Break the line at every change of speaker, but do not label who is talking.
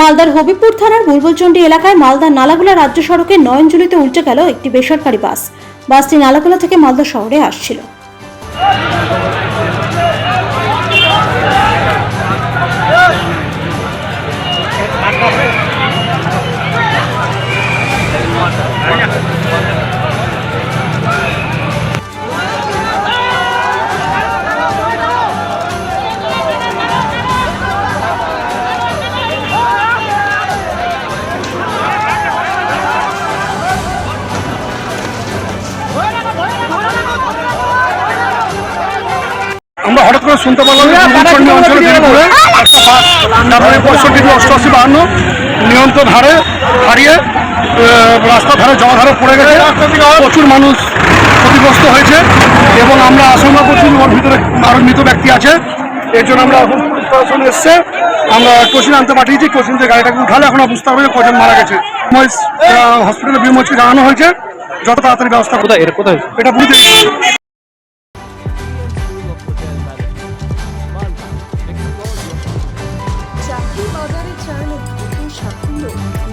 মালদার হবিপুর থানার বুলবুলচন্ডী এলাকায় মালদার নালাগোলা রাজ্য সড়কে নয়নজুলিতে উল্টে গেল একটি বেসরকারি বাস। বাসটি নালাগোলা থেকে মালদা শহরে আসছিল।
আমরা হঠাৎ করে শুনতে পারলাম পঁয়ষট্টি বাহান্ন নিয়ন্ত্রণ হারে হারিয়ে আহ, রাস্তার ধারে জলাধারে পড়ে গেছে। প্রচুর মানুষ ক্ষতিগ্রস্ত হয়েছে এবং আমরা আশঙ্কা করছি ওর ভিতরে আরও মৃত ব্যক্তি আছে। এর জন্য আমরা প্রশাসন এসছে। আমরা কোচিন আনতে পাঠিয়েছি কোচিন থেকে গাড়িটাকে উঠালে এখন বুঝতে হবে যে কজন মারা গেছে। হসপিটালে বিমোচকে জানানো হয়েছে। যত তাড়াতাড়ি ব্যবস্থা
কোথায়? এটা
বুঝতে